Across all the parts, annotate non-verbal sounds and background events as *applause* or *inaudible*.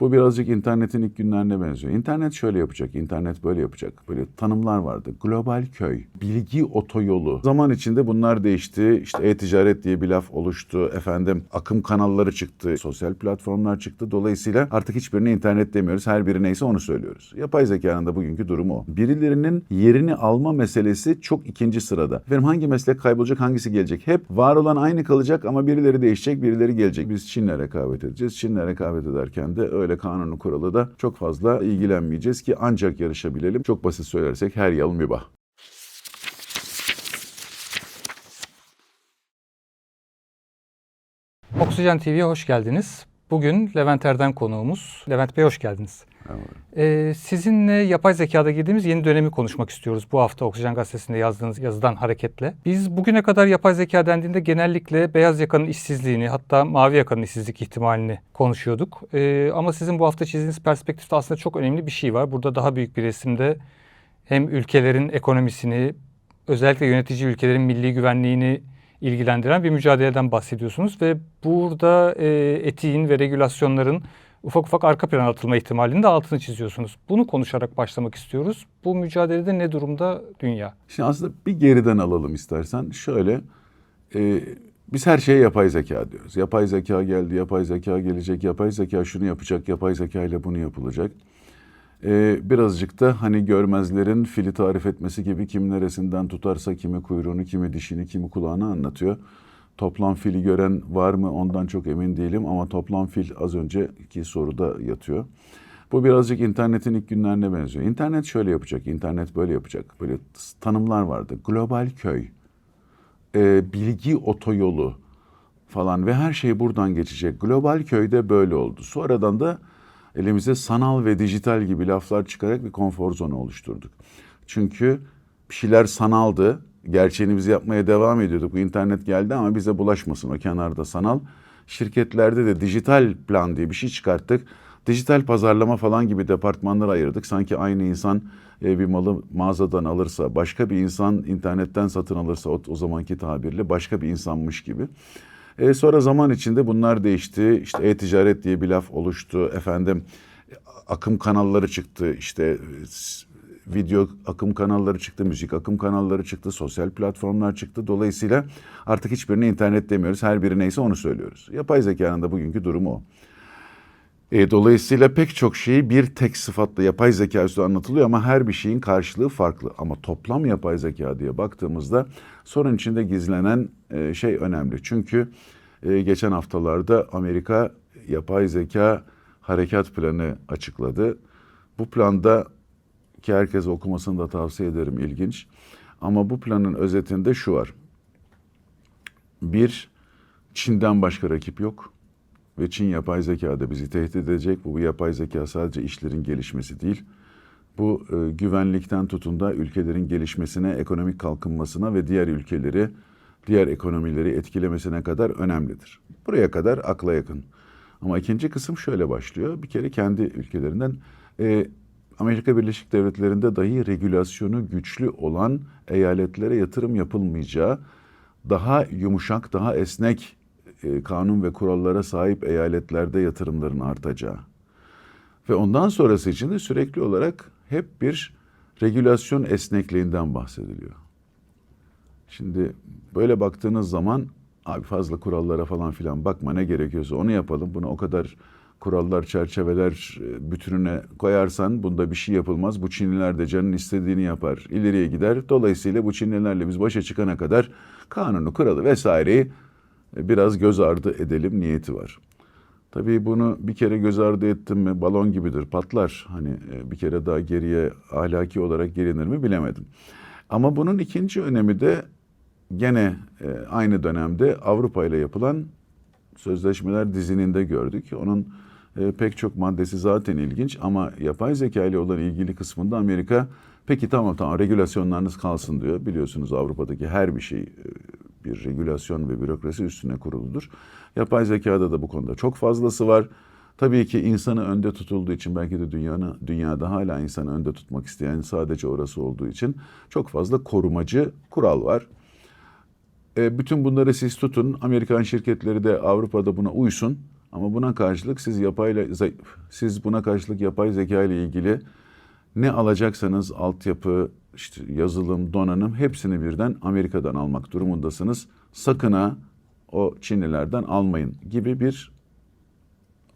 Bu birazcık internetin ilk günlerine benziyor. İnternet şöyle yapacak, internet böyle yapacak. Böyle tanımlar vardı. Global köy, bilgi otoyolu. Zaman içinde bunlar değişti. İşte e-ticaret diye bir laf oluştu. Efendim akım kanalları çıktı, sosyal platformlar çıktı. Dolayısıyla artık hiçbirine internet demiyoruz. Her biri neyse onu söylüyoruz. Yapay zekanın da bugünkü durumu o. Birilerinin yerini alma meselesi çok ikinci sırada. Efendim hangi meslek kaybolacak, hangisi gelecek? Hep var olan aynı kalacak ama birileri değişecek, birileri gelecek. Biz Çin'le rekabet edeceğiz. Çin'le rekabet ederken de öyle kanunu kuralı da çok fazla ilgilenmeyeceğiz ki ancak yarışabilelim. Çok basit söylersek her yıl mübah. Oksijen TV'ye hoş geldiniz. Bugün Levent Erden konuğumuz. Levent Bey hoş geldiniz. Ee, sizinle yapay zekada girdiğimiz yeni dönemi konuşmak istiyoruz. Bu hafta Oksijen Gazetesi'nde yazdığınız yazıdan hareketle. Biz bugüne kadar yapay zeka dendiğinde genellikle beyaz yakanın işsizliğini hatta mavi yakanın işsizlik ihtimalini konuşuyorduk. Ee, ama sizin bu hafta çizdiğiniz perspektifte aslında çok önemli bir şey var. Burada daha büyük bir resimde hem ülkelerin ekonomisini özellikle yönetici ülkelerin milli güvenliğini ilgilendiren bir mücadeleden bahsediyorsunuz ve burada e, etiğin ve regülasyonların ufak ufak arka plana atılma ihtimalinin de altını çiziyorsunuz. Bunu konuşarak başlamak istiyoruz. Bu mücadelede ne durumda dünya? Şimdi aslında bir geriden alalım istersen. Şöyle, e, biz her şeye yapay zeka diyoruz. Yapay zeka geldi, yapay zeka gelecek, yapay zeka şunu yapacak, yapay zeka ile bunu yapılacak. E, birazcık da hani görmezlerin fili tarif etmesi gibi kim neresinden tutarsa kimi kuyruğunu, kimi dişini, kimi kulağını anlatıyor. Toplam fili gören var mı ondan çok emin değilim ama toplam fil az önceki soruda yatıyor. Bu birazcık internetin ilk günlerine benziyor. İnternet şöyle yapacak, internet böyle yapacak. Böyle tanımlar vardı. Global köy, e, bilgi otoyolu falan ve her şey buradan geçecek. Global köyde böyle oldu. Sonradan da elimize sanal ve dijital gibi laflar çıkarak bir konfor zonu oluşturduk. Çünkü bir şeyler sanaldı. Gerçeğini biz yapmaya devam ediyorduk. Bu internet geldi ama bize bulaşmasın o kenarda sanal. Şirketlerde de dijital plan diye bir şey çıkarttık. Dijital pazarlama falan gibi departmanlar ayırdık. Sanki aynı insan e, bir malı mağazadan alırsa, başka bir insan internetten satın alırsa o, o zamanki tabirle başka bir insanmış gibi. E, sonra zaman içinde bunlar değişti. İşte e-ticaret diye bir laf oluştu. Efendim akım kanalları çıktı. İşte video akım kanalları çıktı, müzik akım kanalları çıktı, sosyal platformlar çıktı. Dolayısıyla artık hiçbirine internet demiyoruz. Her biri neyse onu söylüyoruz. Yapay zekanın da bugünkü durumu o. E, dolayısıyla pek çok şey bir tek sıfatla yapay zeka üstü anlatılıyor ama her bir şeyin karşılığı farklı. Ama toplam yapay zeka diye baktığımızda sorun içinde gizlenen e, şey önemli. Çünkü e, geçen haftalarda Amerika yapay zeka harekat planı açıkladı. Bu planda ki herkes okumasını da tavsiye ederim ilginç. Ama bu planın özetinde şu var. Bir, Çin'den başka rakip yok. Ve Çin yapay zekada bizi tehdit edecek. Bu, bu yapay zeka sadece işlerin gelişmesi değil. Bu e, güvenlikten tutun da ülkelerin gelişmesine, ekonomik kalkınmasına ve diğer ülkeleri, diğer ekonomileri etkilemesine kadar önemlidir. Buraya kadar akla yakın. Ama ikinci kısım şöyle başlıyor. Bir kere kendi ülkelerinden e, Amerika Birleşik Devletleri'nde dahi regülasyonu güçlü olan eyaletlere yatırım yapılmayacağı, daha yumuşak, daha esnek e, kanun ve kurallara sahip eyaletlerde yatırımların artacağı. Ve ondan sonrası için de sürekli olarak hep bir regülasyon esnekliğinden bahsediliyor. Şimdi böyle baktığınız zaman abi fazla kurallara falan filan bakma ne gerekiyorsa onu yapalım. Bunu o kadar kurallar, çerçeveler e, bütününe koyarsan bunda bir şey yapılmaz. Bu Çinliler de canın istediğini yapar, ileriye gider. Dolayısıyla bu Çinlilerle biz başa çıkana kadar kanunu, kuralı vesaireyi biraz göz ardı edelim niyeti var. Tabii bunu bir kere göz ardı ettim mi balon gibidir patlar. Hani e, bir kere daha geriye ahlaki olarak gelinir mi bilemedim. Ama bunun ikinci önemi de gene aynı dönemde Avrupa ile yapılan sözleşmeler dizininde gördük. Onun e, pek çok maddesi zaten ilginç ama yapay zeka ile olan ilgili kısmında Amerika peki tamam tamam regülasyonlarınız kalsın diyor. Biliyorsunuz Avrupa'daki her bir şey bir regülasyon ve bürokrasi üstüne kuruludur. Yapay zekada da bu konuda çok fazlası var. Tabii ki insanı önde tutulduğu için belki de dünyanın dünyada hala insanı önde tutmak isteyen sadece orası olduğu için çok fazla korumacı kural var. E, bütün bunları siz tutun. Amerikan şirketleri de Avrupa'da buna uysun. Ama buna karşılık siz yapayla ze- siz buna karşılık yapay zeka ile ilgili ne alacaksanız altyapı, işte yazılım, donanım hepsini birden Amerika'dan almak durumundasınız. Sakın ha o Çinlilerden almayın gibi bir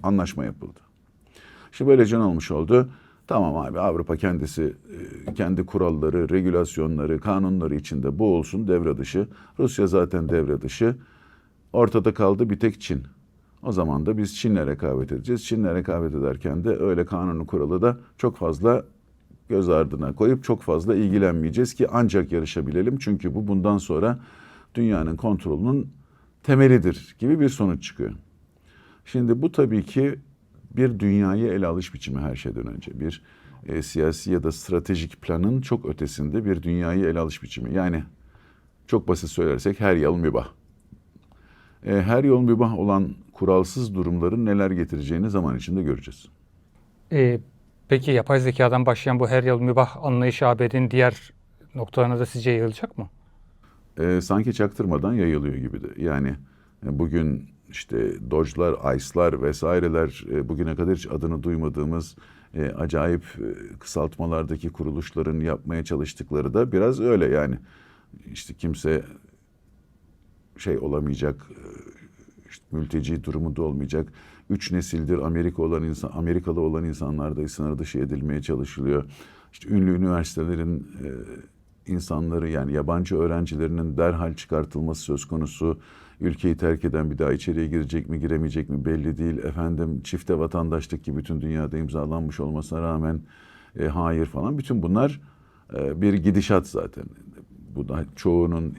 anlaşma yapıldı. İşte böylece ne olmuş oldu? Tamam abi Avrupa kendisi e, kendi kuralları, regülasyonları, kanunları içinde bu olsun devre dışı. Rusya zaten devre dışı. Ortada kaldı bir tek Çin. O zaman da biz Çin'le rekabet edeceğiz. Çin'le rekabet ederken de öyle kanunu kuralı da çok fazla göz ardına koyup çok fazla ilgilenmeyeceğiz ki ancak yarışabilelim. Çünkü bu bundan sonra dünyanın kontrolünün temelidir gibi bir sonuç çıkıyor. Şimdi bu tabii ki bir dünyayı ele alış biçimi her şeyden önce. Bir e, siyasi ya da stratejik planın çok ötesinde bir dünyayı ele alış biçimi. Yani çok basit söylersek her yol mübah. E, her yol mübah olan kuralsız durumların neler getireceğini zaman içinde göreceğiz. Ee, peki yapay zekadan başlayan bu her yıl mübah anlayışı ABD'nin diğer noktalarına da sizce yayılacak mı? e, sanki çaktırmadan yayılıyor gibi de. Yani e, bugün işte Doge'lar, ICE'lar vesaireler e, bugüne kadar hiç adını duymadığımız e, acayip e, kısaltmalardaki kuruluşların yapmaya çalıştıkları da biraz öyle yani. İşte kimse şey olamayacak, e, işte mülteci durumu da olmayacak. Üç nesildir Amerika olan insan, Amerikalı olan insanlar da sınır dışı edilmeye çalışılıyor. İşte ünlü üniversitelerin e, insanları yani yabancı öğrencilerinin derhal çıkartılması söz konusu. Ülkeyi terk eden bir daha içeriye girecek mi giremeyecek mi belli değil. Efendim çifte vatandaşlık ki bütün dünyada imzalanmış olmasına rağmen e, hayır falan. Bütün bunlar e, bir gidişat zaten. Bu da çoğunun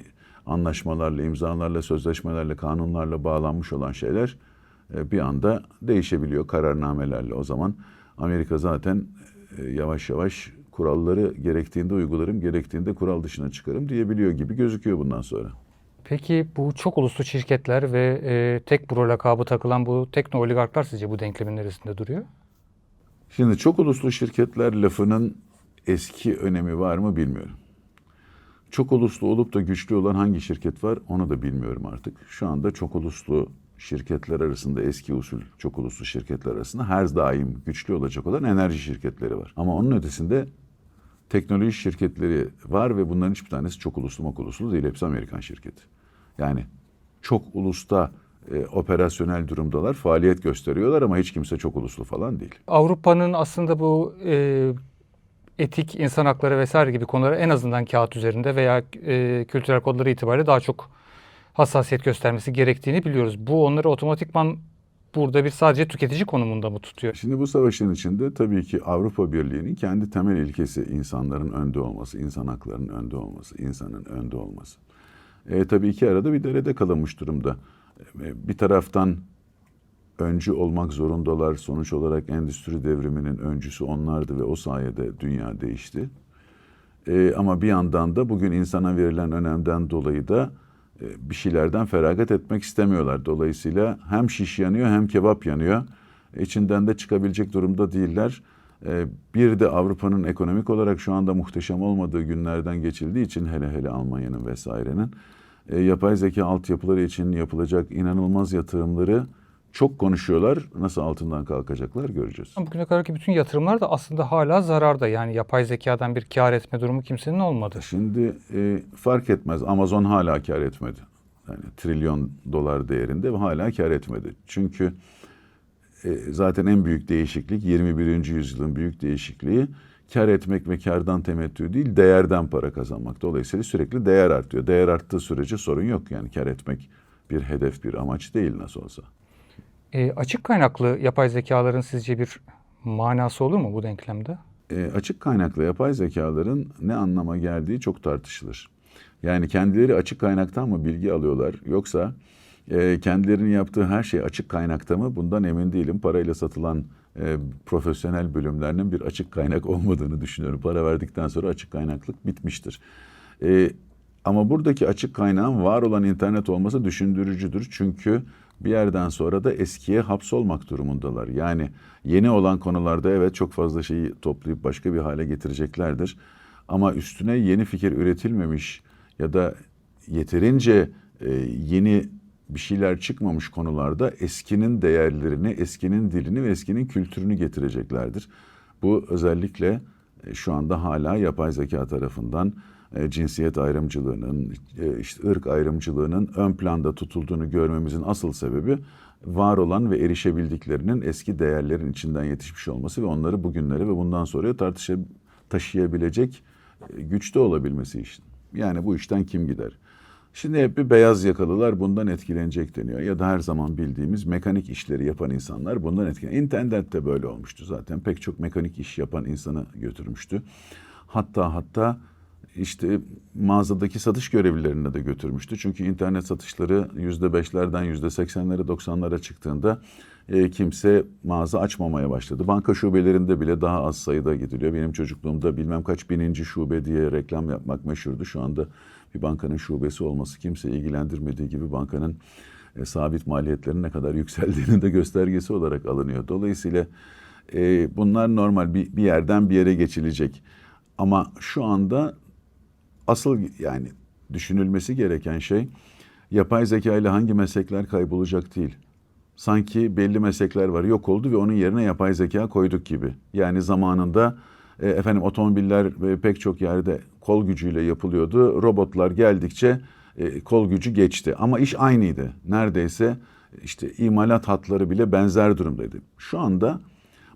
anlaşmalarla, imzalarla, sözleşmelerle, kanunlarla bağlanmış olan şeyler e, bir anda değişebiliyor kararnamelerle. O zaman Amerika zaten e, yavaş yavaş kuralları gerektiğinde uygularım, gerektiğinde kural dışına çıkarım diyebiliyor gibi gözüküyor bundan sonra. Peki bu çok uluslu şirketler ve e, tek pro lakabı takılan bu tekno oligarklar sizce bu denklemin neresinde duruyor? Şimdi çok uluslu şirketler lafının eski önemi var mı bilmiyorum. Çok uluslu olup da güçlü olan hangi şirket var onu da bilmiyorum artık. Şu anda çok uluslu şirketler arasında eski usul çok uluslu şirketler arasında her daim güçlü olacak olan enerji şirketleri var. Ama onun ötesinde teknoloji şirketleri var ve bunların hiçbir tanesi çok uluslu mok uluslu değil. Hepsi Amerikan şirketi. Yani çok ulusta e, operasyonel durumdalar, faaliyet gösteriyorlar ama hiç kimse çok uluslu falan değil. Avrupa'nın aslında bu e, etik, insan hakları vesaire gibi konulara en azından kağıt üzerinde veya e, kültürel kodları itibariyle daha çok hassasiyet göstermesi gerektiğini biliyoruz. Bu onları otomatikman burada bir sadece tüketici konumunda mı tutuyor? Şimdi bu savaşın içinde tabii ki Avrupa Birliği'nin kendi temel ilkesi insanların önde olması, insan haklarının önde olması, insanın önde olması. E, tabii iki arada bir derede kalınmış durumda. E, bir taraftan öncü olmak zorundalar. Sonuç olarak endüstri devriminin öncüsü onlardı ve o sayede dünya değişti. E, ama bir yandan da bugün insana verilen önemden dolayı da e, bir şeylerden feragat etmek istemiyorlar. Dolayısıyla hem şiş yanıyor hem kebap yanıyor. İçinden de çıkabilecek durumda değiller. E, Bir de Avrupa'nın ekonomik olarak şu anda muhteşem olmadığı günlerden geçildiği için hele hele Almanya'nın vesairenin e, yapay zeka altyapıları için yapılacak inanılmaz yatırımları çok konuşuyorlar. Nasıl altından kalkacaklar göreceğiz. Bugüne kadarki bütün yatırımlar da aslında hala zararda. Yani yapay zekadan bir kar etme durumu kimsenin olmadı. Şimdi e, fark etmez. Amazon hala kar etmedi. Yani trilyon dolar değerinde ve hala kar etmedi. Çünkü e, zaten en büyük değişiklik 21. yüzyılın büyük değişikliği kar etmek ve kardan temettü değil değerden para kazanmak. Dolayısıyla sürekli değer artıyor. Değer arttığı sürece sorun yok. Yani kar etmek bir hedef, bir amaç değil nasıl olsa. E, açık kaynaklı yapay zekaların sizce bir manası olur mu bu denklemde? e, açık kaynaklı yapay zekaların ne anlama geldiği çok tartışılır. Yani kendileri açık kaynaktan mı bilgi alıyorlar yoksa e, kendilerinin yaptığı her şey açık kaynakta mı bundan emin değilim. Parayla satılan e, profesyonel bölümlerinin bir açık kaynak *laughs* olmadığını düşünüyorum. Para verdikten sonra açık kaynaklık bitmiştir. E, ama buradaki açık kaynağın var olan internet olması düşündürücüdür. Çünkü bir yerden sonra da eskiye hapsolmak durumundalar. Yani yeni olan konularda evet çok fazla şeyi toplayıp başka bir hale getireceklerdir. Ama üstüne yeni fikir üretilmemiş ya da yeterince e, yeni bir şeyler çıkmamış konularda eskinin değerlerini, eskinin dilini ve eskinin kültürünü getireceklerdir. Bu özellikle e, şu anda hala yapay zeka tarafından e, cinsiyet ayrımcılığının, e, işte ırk ayrımcılığının ön planda tutulduğunu görmemizin asıl sebebi var olan ve erişebildiklerinin eski değerlerin içinden yetişmiş olması ve onları bugünlere ve bundan sonraya tartışa taşıyabilecek e, güçte olabilmesi için. Yani bu işten kim gider? Şimdi hep bir beyaz yakalılar bundan etkilenecek deniyor. Ya da her zaman bildiğimiz mekanik işleri yapan insanlar bundan etkileniyor. İnternet de böyle olmuştu zaten. Pek çok mekanik iş yapan insanı götürmüştü. Hatta hatta işte mağazadaki satış görevlilerine de götürmüştü. Çünkü internet satışları yüzde beşlerden yüzde seksenlere doksanlara çıktığında e, kimse mağaza açmamaya başladı. Banka şubelerinde bile daha az sayıda gidiliyor. Benim çocukluğumda bilmem kaç bininci şube diye reklam yapmak meşhurdu. Şu anda bir bankanın şubesi olması kimse ilgilendirmediği gibi bankanın e, sabit maliyetlerinin ne kadar *laughs* yükseldiğini de göstergesi olarak alınıyor. Dolayısıyla e, bunlar normal bir, bir yerden bir yere geçilecek. Ama şu anda asıl yani düşünülmesi gereken şey yapay zeka ile hangi meslekler kaybolacak değil. Sanki belli meslekler var yok oldu ve onun yerine yapay zeka koyduk gibi. Yani zamanında e, efendim otomobiller e, pek çok yerde kol gücüyle yapılıyordu. Robotlar geldikçe e, kol gücü geçti ama iş aynıydı. Neredeyse işte imalat hatları bile benzer durumdaydı. Şu anda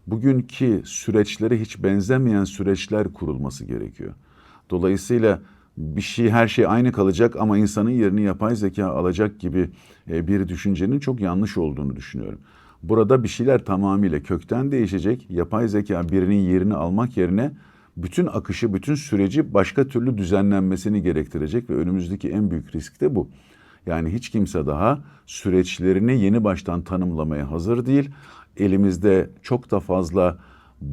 bugünkü süreçlere hiç benzemeyen süreçler kurulması gerekiyor. Dolayısıyla bir şey her şey aynı kalacak ama insanın yerini yapay zeka alacak gibi e, bir düşüncenin çok yanlış olduğunu düşünüyorum. Burada bir şeyler tamamıyla kökten değişecek. Yapay zeka birinin yerini almak yerine bütün akışı, bütün süreci başka türlü düzenlenmesini gerektirecek ve önümüzdeki en büyük risk de bu. Yani hiç kimse daha süreçlerini yeni baştan tanımlamaya hazır değil. Elimizde çok da fazla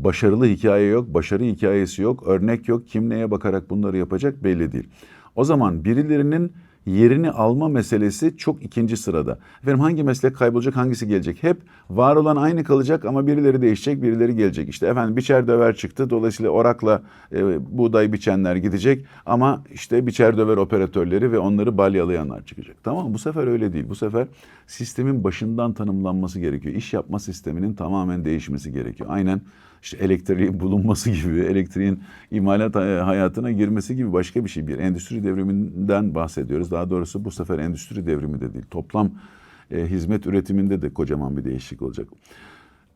başarılı hikaye yok, başarı hikayesi yok, örnek yok. Kim neye bakarak bunları yapacak belli değil. O zaman birilerinin yerini alma meselesi çok ikinci sırada. Efendim hangi meslek kaybolacak, hangisi gelecek? Hep var olan aynı kalacak ama birileri değişecek, birileri gelecek. İşte efendim biçer döver çıktı. Dolayısıyla orakla e, buğday biçenler gidecek ama işte biçer döver operatörleri ve onları balyalayanlar çıkacak. Tamam? Bu sefer öyle değil. Bu sefer sistemin başından tanımlanması gerekiyor. İş yapma sisteminin tamamen değişmesi gerekiyor. Aynen işte elektriğin bulunması gibi, elektriğin imalat hayatına girmesi gibi başka bir şey. Bir endüstri devriminden bahsediyoruz. Daha doğrusu bu sefer endüstri devrimi de değil. Toplam e, hizmet üretiminde de kocaman bir değişiklik olacak.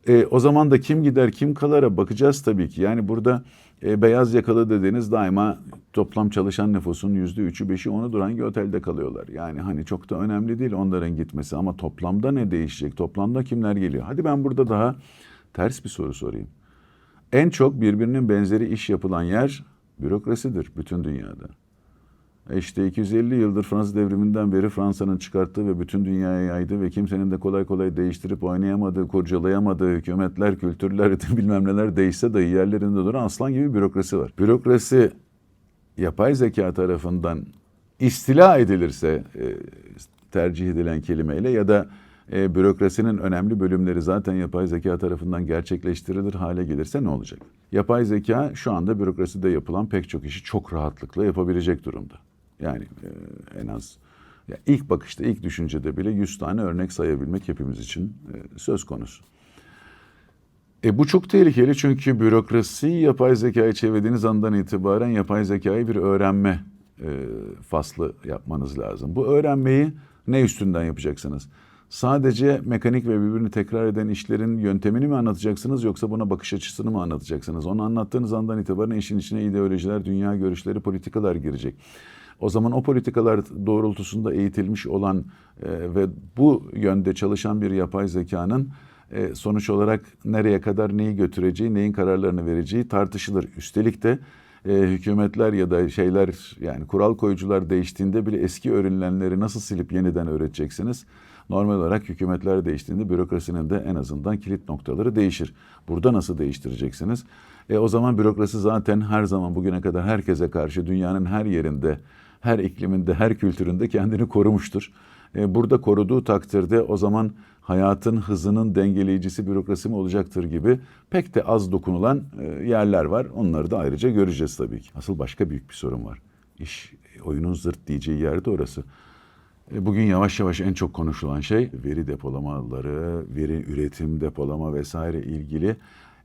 E, o zaman da kim gider kim kalara bakacağız tabii ki. Yani burada e, beyaz yakalı dediğiniz daima toplam çalışan nüfusun yüzde üçü beşi onu duran hangi otelde kalıyorlar. Yani hani çok da önemli değil onların gitmesi ama toplamda ne değişecek? Toplamda kimler geliyor? Hadi ben burada daha ters bir soru sorayım. En çok birbirinin benzeri iş yapılan yer bürokrasidir bütün dünyada. E İşte 250 yıldır Fransız devriminden beri Fransa'nın çıkarttığı ve bütün dünyaya yaydığı ve kimsenin de kolay kolay değiştirip oynayamadığı, kurcalayamadığı hükümetler, kültürler, *laughs* bilmem neler değişse dahi yerlerinde duran aslan gibi bürokrasi var. Bürokrasi yapay zeka tarafından istila edilirse e, tercih edilen kelimeyle ya da e, bürokrasinin önemli bölümleri zaten yapay zeka tarafından gerçekleştirilir hale gelirse ne olacak? Yapay zeka şu anda bürokraside yapılan pek çok işi çok rahatlıkla yapabilecek durumda. Yani e, en az ya ilk bakışta, ilk düşüncede bile 100 tane örnek sayabilmek hepimiz için e, söz konusu. E bu çok tehlikeli çünkü bürokrasi yapay zekayı çevirdiğiniz andan itibaren yapay zekayı bir öğrenme e, faslı yapmanız lazım. Bu öğrenmeyi ne üstünden yapacaksınız? Sadece mekanik ve birbirini tekrar eden işlerin yöntemini mi anlatacaksınız yoksa buna bakış açısını mı anlatacaksınız? Onu anlattığınız andan itibaren işin içine ideolojiler, dünya görüşleri, politikalar girecek. O zaman o politikalar doğrultusunda eğitilmiş olan e, ve bu yönde çalışan bir yapay zekanın e, sonuç olarak nereye kadar neyi götüreceği, neyin kararlarını vereceği tartışılır. Üstelik de e, hükümetler ya da şeyler yani kural koyucular değiştiğinde bile eski öğrenilenleri nasıl silip yeniden öğreteceksiniz? Normal olarak hükümetler değiştiğinde bürokrasinin de en azından kilit noktaları değişir. Burada nasıl değiştireceksiniz? E, o zaman bürokrasi zaten her zaman bugüne kadar herkese karşı dünyanın her yerinde, her ikliminde, her kültüründe kendini korumuştur. E, burada koruduğu takdirde o zaman hayatın hızının dengeleyicisi bürokrasi mi olacaktır gibi pek de az dokunulan e, yerler var. Onları da ayrıca göreceğiz tabii ki. Asıl başka büyük bir sorun var. İş oyunun zırt diyeceği yerde orası. E, Bugün yavaş yavaş en çok konuşulan şey veri depolamaları, veri üretim, depolama vesaire ilgili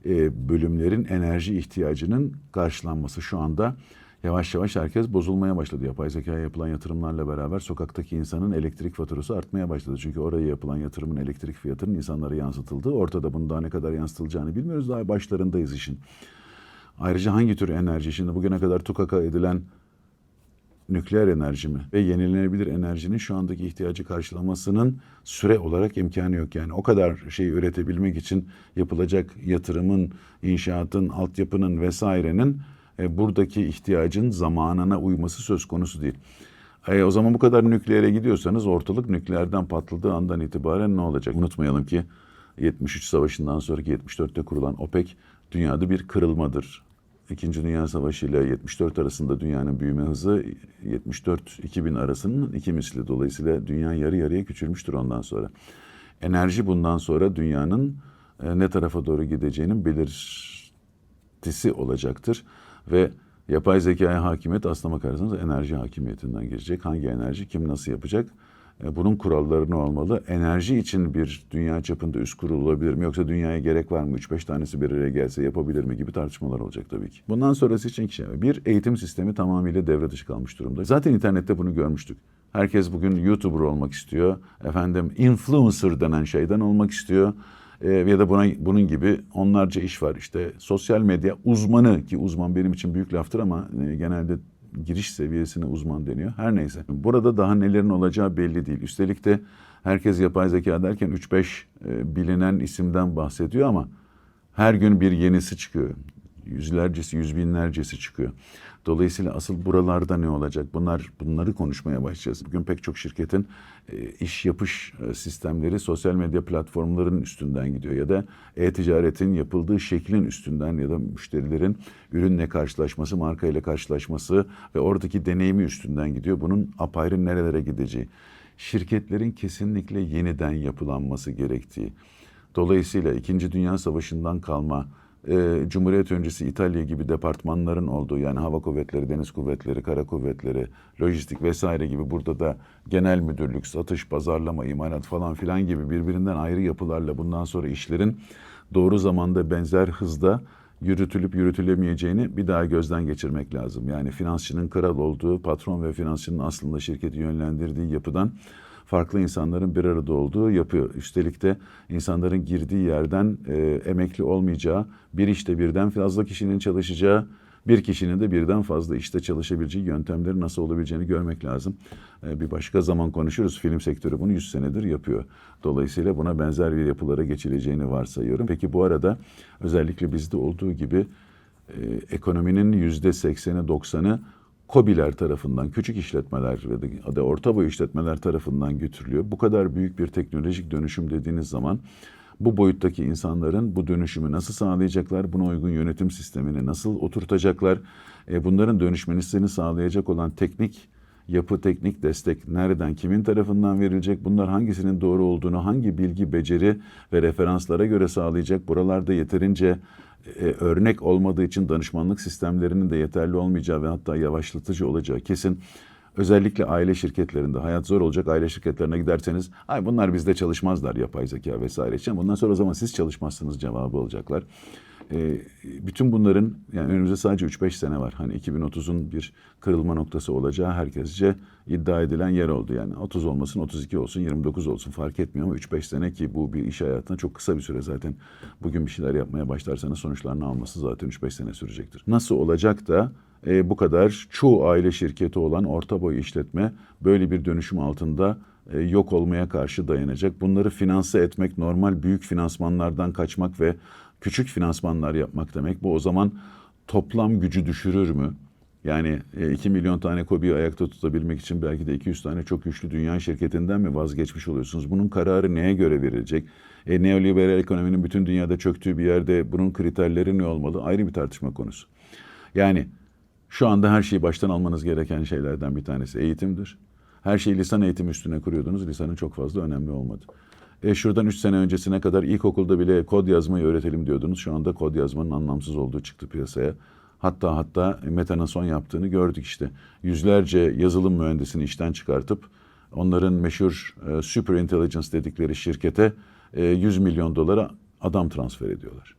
e, bölümlerin enerji ihtiyacının karşılanması. Şu anda yavaş yavaş herkes bozulmaya başladı. Yapay zekaya yapılan yatırımlarla beraber sokaktaki insanın elektrik faturası artmaya başladı. Çünkü oraya yapılan yatırımın elektrik fiyatının insanlara yansıtıldığı ortada. Bunu daha ne kadar yansıtılacağını bilmiyoruz. Daha başlarındayız işin. Ayrıca hangi tür enerji? Şimdi bugüne kadar tukaka edilen nükleer enerji mi ve yenilenebilir enerjinin şu andaki ihtiyacı karşılamasının süre olarak imkanı yok. Yani o kadar şey üretebilmek için yapılacak yatırımın, inşaatın, altyapının vesairenin e, buradaki ihtiyacın zamanına uyması söz konusu değil. E, o zaman bu kadar nükleere gidiyorsanız ortalık nükleerden patladığı andan itibaren ne olacak? Unutmayalım ki 73 Savaşı'ndan sonraki 74'te kurulan OPEC dünyada bir kırılmadır. İkinci Dünya Savaşı ile 74 arasında dünyanın büyüme hızı 74-2000 arasının iki misli. Dolayısıyla dünya yarı yarıya küçülmüştür ondan sonra. Enerji bundan sonra dünyanın e, ne tarafa doğru gideceğinin belirtisi olacaktır. Ve yapay zekaya hakimiyet aslına bakarsanız enerji hakimiyetinden gelecek. Hangi enerji kim nasıl yapacak? E, Bunun kuralları ne olmalı? Enerji için bir dünya çapında üst kurul olabilir mi? Yoksa dünyaya gerek var mı? 3-5 tanesi bir araya gelse yapabilir mi? Gibi tartışmalar olacak tabii ki. Bundan sonrası için iki şey. Bir, eğitim sistemi tamamıyla devre dışı kalmış durumda. Zaten internette bunu görmüştük. Herkes bugün YouTuber olmak istiyor. Efendim influencer denen şeyden olmak istiyor. E, ya da buna bunun gibi onlarca iş var. İşte sosyal medya uzmanı ki uzman benim için büyük laftır ama e, genelde giriş seviyesine uzman deniyor. Her neyse. Burada daha nelerin olacağı belli değil. Üstelik de herkes yapay zeka derken 3-5 e, bilinen isimden bahsediyor ama her gün bir yenisi çıkıyor. Yüzlercesi, yüz binlercesi çıkıyor. Dolayısıyla asıl buralarda ne olacak? Bunlar bunları konuşmaya başlayacağız. Bugün pek çok şirketin e, iş yapış e, sistemleri sosyal medya platformlarının üstünden gidiyor ya da e-ticaretin yapıldığı şeklin üstünden ya da müşterilerin ürünle karşılaşması, markayla karşılaşması ve oradaki deneyimi üstünden gidiyor. Bunun apayrı nerelere gideceği. Şirketlerin kesinlikle yeniden yapılanması gerektiği. Dolayısıyla İkinci Dünya Savaşı'ndan kalma e, Cumhuriyet öncesi İtalya gibi departmanların olduğu yani hava kuvvetleri, deniz kuvvetleri, kara kuvvetleri, lojistik vesaire gibi burada da genel müdürlük, satış, pazarlama, imalat falan filan gibi birbirinden ayrı yapılarla bundan sonra işlerin doğru zamanda benzer hızda yürütülüp yürütülemeyeceğini bir daha gözden geçirmek lazım. Yani finansçının kral olduğu, patron ve finansçının aslında şirketi yönlendirdiği yapıdan farklı insanların bir arada olduğu yapıyor. Üstelik de insanların girdiği yerden e, emekli olmayacağı, bir işte birden fazla kişinin çalışacağı, bir kişinin de birden fazla işte çalışabileceği yöntemleri nasıl olabileceğini görmek lazım. E, bir başka zaman konuşuruz. Film sektörü bunu 100 senedir yapıyor. Dolayısıyla buna benzer bir yapılara geçileceğini varsayıyorum. Peki bu arada özellikle bizde olduğu gibi e, ekonominin yüzde sekseni doksanı KOBİ'ler tarafından, küçük işletmeler ve de orta boy işletmeler tarafından götürülüyor. Bu kadar büyük bir teknolojik dönüşüm dediğiniz zaman bu boyuttaki insanların bu dönüşümü nasıl sağlayacaklar, buna uygun yönetim sistemini nasıl oturtacaklar, e, bunların dönüşmesini sağlayacak olan teknik yapı, teknik destek nereden, kimin tarafından verilecek, bunlar hangisinin doğru olduğunu, hangi bilgi, beceri ve referanslara göre sağlayacak, buralarda yeterince e, örnek olmadığı için danışmanlık sistemlerinin de yeterli olmayacağı ve hatta yavaşlatıcı olacağı kesin. Özellikle aile şirketlerinde hayat zor olacak aile şirketlerine giderseniz ay bunlar bizde çalışmazlar yapay zeka vesaire için. Bundan sonra o zaman siz çalışmazsınız cevabı olacaklar. E, bütün bunların yani önümüzde sadece 3-5 sene var. Hani 2030'un bir kırılma noktası olacağı herkesce iddia edilen yer oldu. Yani 30 olmasın, 32 olsun, 29 olsun fark etmiyor ama 3-5 sene ki bu bir iş hayatında çok kısa bir süre zaten. Bugün bir şeyler yapmaya başlarsanız sonuçlarını alması zaten 3-5 sene sürecektir. Nasıl olacak da e, bu kadar çoğu aile şirketi olan orta boy işletme böyle bir dönüşüm altında e, yok olmaya karşı dayanacak. Bunları finanse etmek normal büyük finansmanlardan kaçmak ve küçük finansmanlar yapmak demek. Bu o zaman toplam gücü düşürür mü? Yani 2 milyon tane kobiyi ayakta tutabilmek için belki de 200 tane çok güçlü dünya şirketinden mi vazgeçmiş oluyorsunuz? Bunun kararı neye göre verilecek? E, neoliberal ekonominin bütün dünyada çöktüğü bir yerde bunun kriterleri ne olmalı? Ayrı bir tartışma konusu. Yani şu anda her şeyi baştan almanız gereken şeylerden bir tanesi eğitimdir. Her şeyi lisan eğitimi üstüne kuruyordunuz. Lisanın çok fazla önemli olmadı. E şuradan 3 sene öncesine kadar ilkokulda bile kod yazmayı öğretelim diyordunuz. Şu anda kod yazmanın anlamsız olduğu çıktı piyasaya. Hatta hatta Meta'nın son yaptığını gördük işte. Yüzlerce yazılım mühendisini işten çıkartıp onların meşhur e, Super Intelligence dedikleri şirkete e, 100 milyon dolara adam transfer ediyorlar.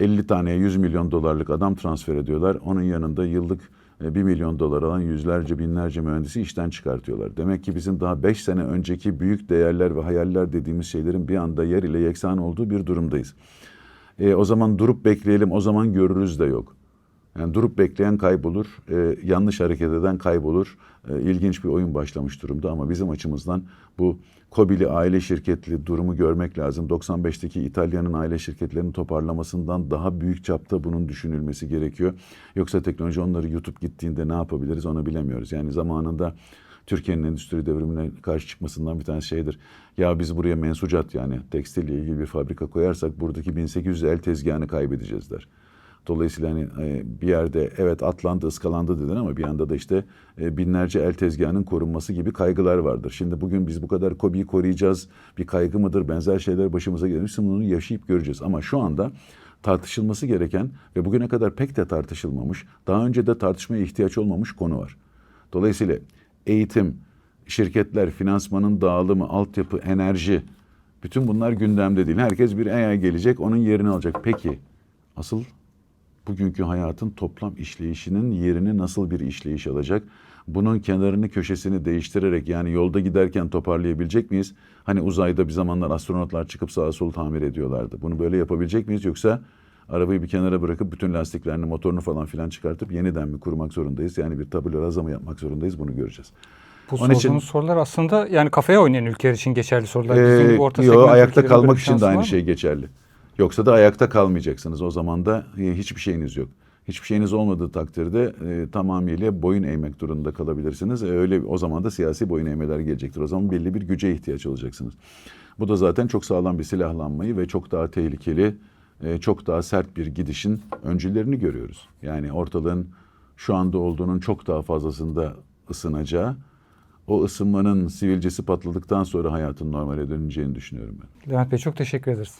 50 taneye 100 milyon dolarlık adam transfer ediyorlar. Onun yanında yıllık 1 milyon dolar alan yüzlerce binlerce mühendisi işten çıkartıyorlar. Demek ki bizim daha 5 sene önceki büyük değerler ve hayaller dediğimiz şeylerin bir anda yer ile yeksan olduğu bir durumdayız. E, o zaman durup bekleyelim, o zaman görürüz de yok. Yani durup bekleyen kaybolur, e, yanlış hareket eden kaybolur. E, ilginç bir oyun başlamış durumda ama bizim açımızdan bu Kobili aile şirketli durumu görmek lazım. 95'teki İtalya'nın aile şirketlerinin toparlamasından daha büyük çapta bunun düşünülmesi gerekiyor. Yoksa teknoloji onları yutup gittiğinde ne yapabiliriz onu bilemiyoruz. Yani zamanında Türkiye'nin endüstri devrimine karşı çıkmasından bir tanesi şeydir. Ya biz buraya mensucat yani tekstille ilgili bir fabrika koyarsak buradaki 1800 el tezgahını kaybedeceğiz der. Dolayısıyla hani e, bir yerde evet atlandı, ıskalandı dedin ama bir yanda da işte e, binlerce el tezgahının korunması gibi kaygılar vardır. Şimdi bugün biz bu kadar kobiyi koruyacağız bir kaygı mıdır? Benzer şeyler başımıza gelirse bunu yaşayıp göreceğiz. Ama şu anda tartışılması gereken ve bugüne kadar pek de tartışılmamış, daha önce de tartışmaya ihtiyaç olmamış konu var. Dolayısıyla eğitim, şirketler, finansmanın dağılımı, altyapı, enerji bütün bunlar gündemde değil. Herkes bir AI gelecek, onun yerini alacak. Peki asıl bugünkü hayatın toplam işleyişinin yerini nasıl bir işleyiş alacak? Bunun kenarını köşesini değiştirerek yani yolda giderken toparlayabilecek miyiz? Hani uzayda bir zamanlar astronotlar çıkıp sağa sola tamir ediyorlardı. Bunu böyle yapabilecek miyiz yoksa arabayı bir kenara bırakıp bütün lastiklerini, motorunu falan filan çıkartıp yeniden mi kurmak zorundayız? Yani bir tabula rasa mı yapmak zorundayız? Bunu göreceğiz. Bu Onun için- sorular aslında yani kafaya oynayan ülkeler için geçerli sorular. Bizim Ee, gibi orta yo, ayakta kalmak için de aynı şey geçerli. Yoksa da ayakta kalmayacaksınız. O zaman da e, hiçbir şeyiniz yok. Hiçbir şeyiniz olmadığı takdirde e, tamamıyla boyun eğmek durumunda kalabilirsiniz. E, öyle o zaman da siyasi boyun eğmeler gelecektir. O zaman belli bir güce ihtiyaç olacaksınız. Bu da zaten çok sağlam bir silahlanmayı ve çok daha tehlikeli, e, çok daha sert bir gidişin öncülerini görüyoruz. Yani ortalığın şu anda olduğunun çok daha fazlasında ısınacağı, o ısınmanın sivilcesi patladıktan sonra hayatın normale döneceğini düşünüyorum ben. Levent Bey çok teşekkür ederiz.